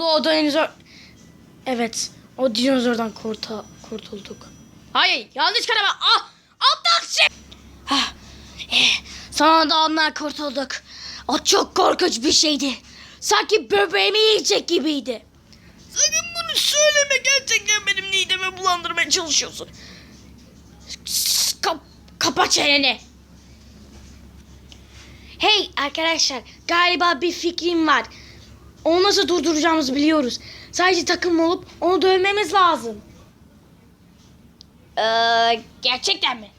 O dinozor... Evet. O dinozordan kurta, kurtulduk. Hayır. Yanlış karama. Ah! Şey! Ah, eh, sonunda ondan kurtulduk. O çok korkunç bir şeydi. Sanki böbreğimi yiyecek gibiydi. Sakın bunu söyleme. Gerçekten benim midemi bulandırmaya çalışıyorsun. Kap, kapa çeneni. Hey arkadaşlar galiba bir fikrim var. Onu nasıl durduracağımızı biliyoruz. Sadece takım olup onu dövmemiz lazım. Ee, gerçekten mi?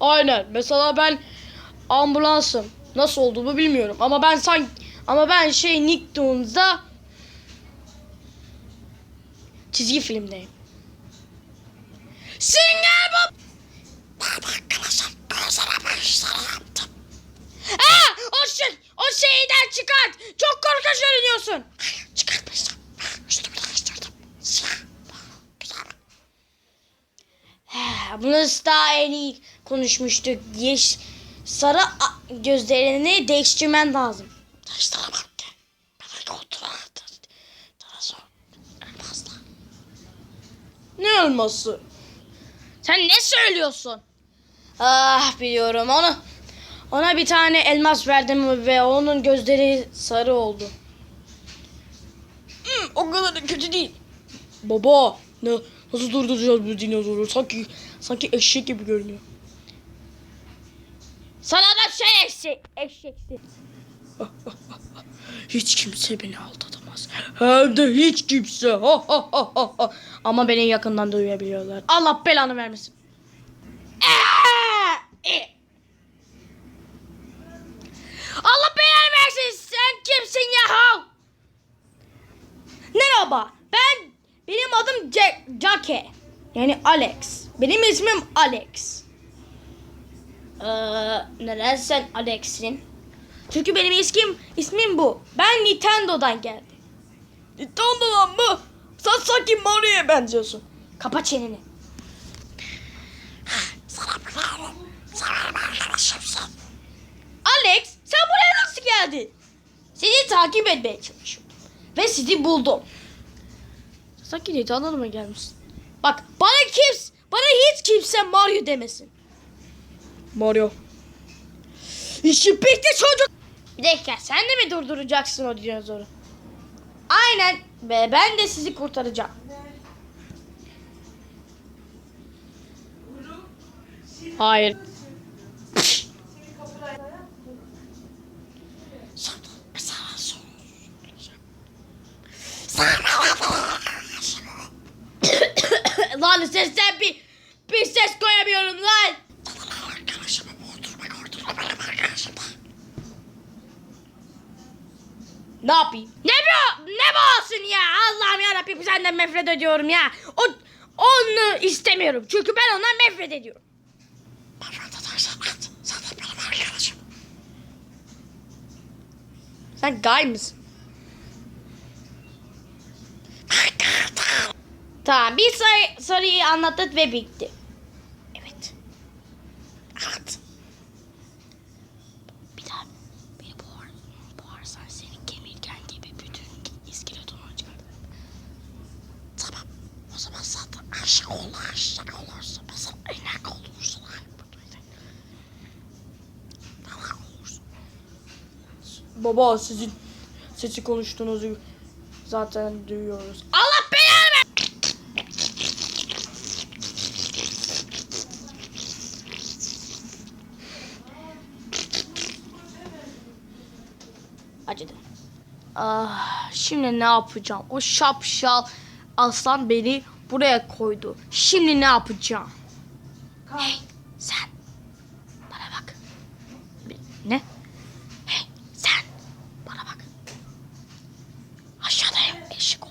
Aynen. Mesela ben ambulansım. Nasıl olduğumu bilmiyorum ama ben sanki ama ben şey Nicktoons'da çizgi filmdeyim. Sünger Bob! Aa, o şey, o şeyden çıkart. Çok korkunç görünüyorsun. Çıkartmıştım. Üstümü değiştirdim. Bunu daha en iyi konuşmuştuk. Yeş, sarı gözlerini değiştirmen lazım. Değiştiremem. Ne elması? Sen ne söylüyorsun? Ah biliyorum onu. Ona bir tane elmas verdim ve onun gözleri sarı oldu. Hmm, o kadar da kötü değil. Baba ne nasıl durduracağız bu dinozoru? Sanki sanki eşek gibi görünüyor. Sana da şey eşek eşeksin. Hiç kimse beni aldatamaz. Hem de hiç kimse. Ama beni yakından duyabiliyorlar. Allah belanı vermesin. Aa! E! Allah belanı versin. Sen kimsin ya? Merhaba. Ben benim adım Jack, Jacke. Yani Alex. Benim ismim Alex. Ee, neden sen Alex'in? Çünkü benim ismim ismim bu. Ben Nintendo'dan geldim. Nintendo'dan mı? Sen sanki Mario'ya benziyorsun. Kapa çeneni. Alex sen buraya nasıl geldin? Seni takip etmeye çalışıyordum. Ve sizi buldum. Sanki Nintendo'da mı gelmişsin? Bak bana kimse, bana hiç kimse Mario demesin. Mario. İşi bitti çocuk. Bir dakika sen de mi durduracaksın o dinozoru? Aynen ve ben de sizi kurtaracağım. Hayır. Lan sesten bir bir ses koyamıyorum lan. Ne yapayım? Ne bu? Ne bu olsun ya? Allah'ım yarabbim senden nefret ediyorum ya. O onu istemiyorum. Çünkü ben ondan nefret ediyorum. Sen gay mısın? Tamam bir sarı, sarıyı anlattık ve bitti. Evet. Evet. Bir daha beni boğar, boğarsan senin kemirgen gibi bütün iskeletonu çıkartırım. Tamam. O zaman zaten aşık ol, aşık olursun. Mesela inek olursun. Baba sizin sesi konuştuğunuzu zaten duyuyoruz. Allah Ah, şimdi ne yapacağım? O şapşal aslan beni buraya koydu. Şimdi ne yapacağım? Hey sen bana bak. Ne? Hey sen bana bak. Aşağıdayım eşik ol.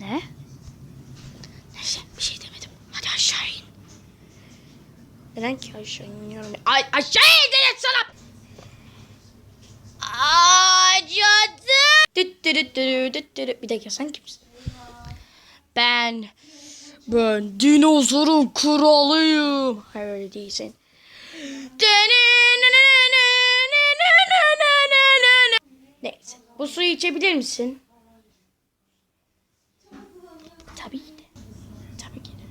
Ne? Neyse bir şey demedim. Hadi aşağı in. Neden ki aşağı iniyorum? Ay aşağı in dedim sana. Bir dakika sen kimsin? Ben ben dinozorun kralıyım. Hayır öyle değilsin. Bu suyu içebilir misin? Tabii ki de. Tabii ki de.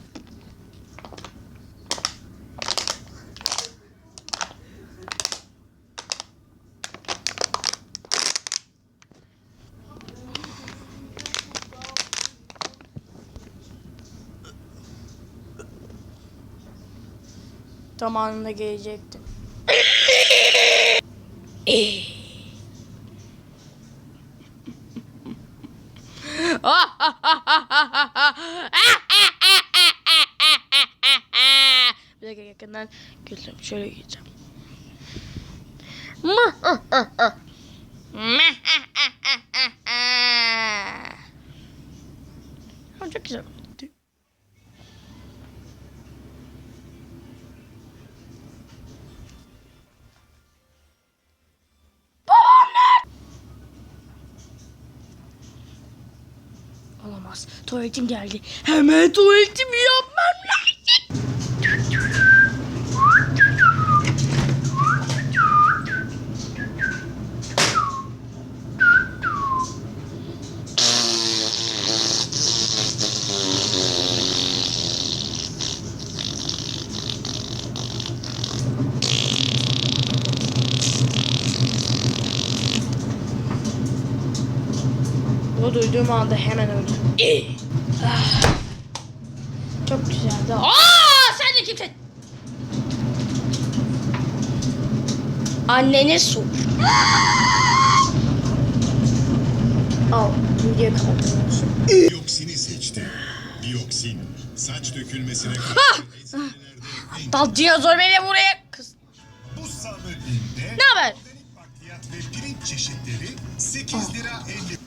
Zamanında gelecekti. Bir dakika yakından gülsem şöyle gideceğim. Çok güzel oldu. Olamaz. Tuvaletim geldi. Hemen tuvaletimi yapmam lazım. Duyduğum anda hemen öldüm. Ah. Çok güzeldi. Aa, sen de kimsin? Annene sor. Al, video kapatıyorsun. Dioksini seçti. Dioksin, saç dökülmesine karşı eczanelerde en Dal dinozor beni buraya. Kız. bu salı Ne haber? organik bakliyat ve pirinç çeşitleri 8 lira 50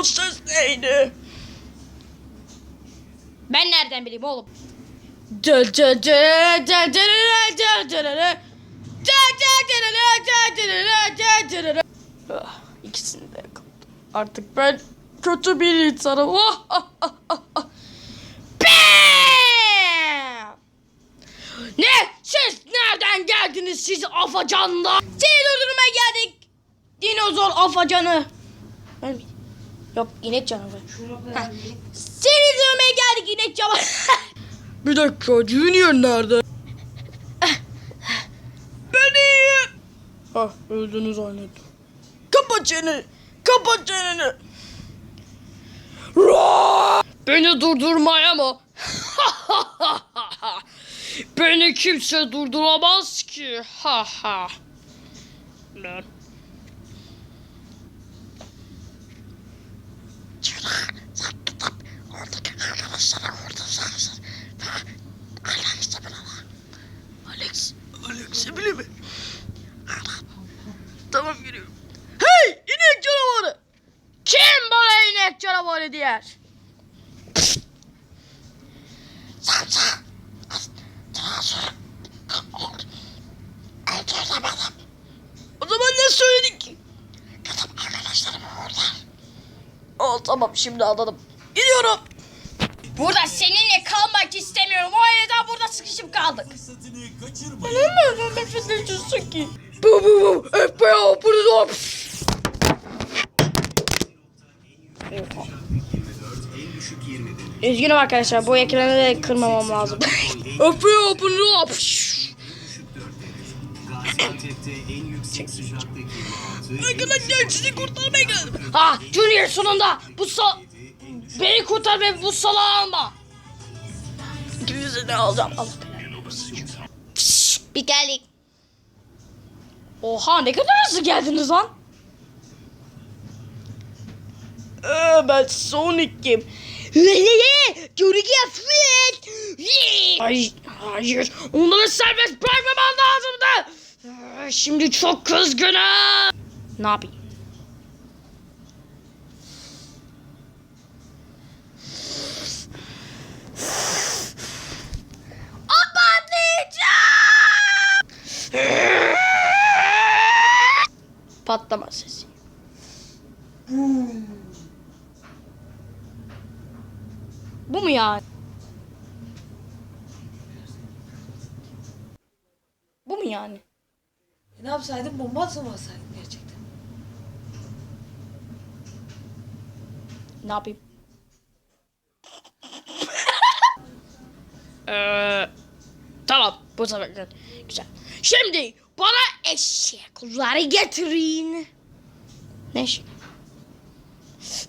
Bu ses neydi? Ben nereden bileyim oğlum? Ah, de kaptım. Artık ben kötü bir insanım. Ne? Siz nereden geldiniz siz afacanlar? Seni durdurmaya geldik. Dinozor afacanı. Ölmeyin. Yok inek canavarı. Seni dövmeye geldik inek canavarı. Bir dakika Junior nerede? Beni. Ah öldünüz zannettim. Kapat çeneni. Kapat çeneni. Beni durdurmaya mı? Beni kimse durduramaz ki. Ha ha. Lan. Şuradan saptı tap. Oradaki arkadaşlara vurdu. Oh tamam şimdi anladım. Gidiyorum. Burada seninle kalmak istemiyorum. O yüzden burada sıkışıp kaldık. Neden nefret ediyorsun ki? Bu bu bu. FBI burada. Üzgünüm arkadaşlar bu ekranı da kırmamam lazım. FBI burada. Arkadaşlar sizi kurtarmaya geldim. Ha Junior sonunda bu sal... Beni kurtar ve bu salağı alma. İkinizi de alacağım. Allah Bir geldik. Oha ne kadar hızlı geldiniz lan. Ee, ben Sonic'im. Göreceğiz. Hayır, hayır. Onları serbest bırakmaman lazımdı. Şimdi çok kızgınım. Ne yapayım? Patlama sesi. Bu mu yani? Yapsaydın? Bomba atmasaydın gerçekten. Ne yapayım? Eee tamam bu sefer güzel. Şimdi bana eşekleri getirin. Ne eşek?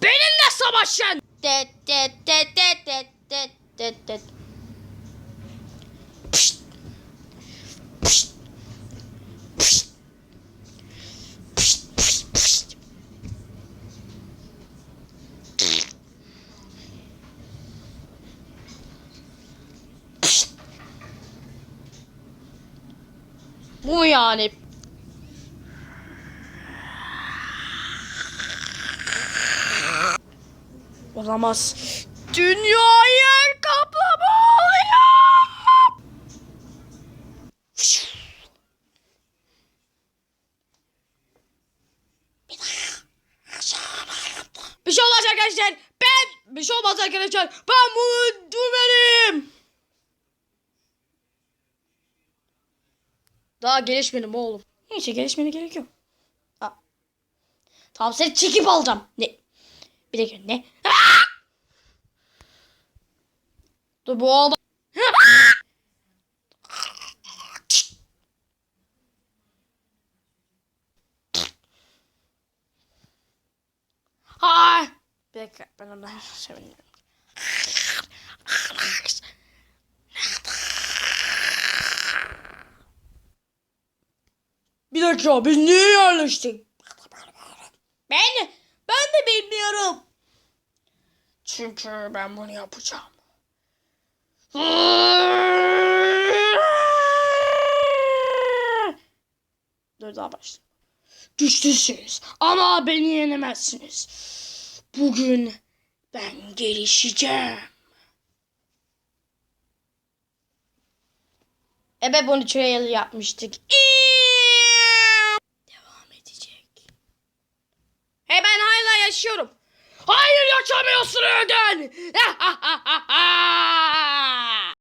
Benimle savaşın. Det det det det det det det Bu yani. Olamaz. Dünyayı el kaplama oluyor. Bir şey olmaz arkadaşlar. Ben bir şey olmaz arkadaşlar. Ben bunu dümenim. Daha gelişmedim oğlum. Neyse gelişmene gerek yok. Aa. Tamam seni çekip alacağım. Ne? Bir dakika ne? Aa! Dur bu olma. Ha! Bir dakika ben ondan seviniyorum. Dakika biz niye yerleştik? Ben ben de bilmiyorum. Çünkü ben bunu yapacağım. Dur daha başla. Güçlüsünüz ama beni yenemezsiniz. Bugün ben gelişeceğim. Ebe bunu trail yapmıştık. Devam Hey ben hala yaşıyorum. Hayır yaşamıyorsun Öden.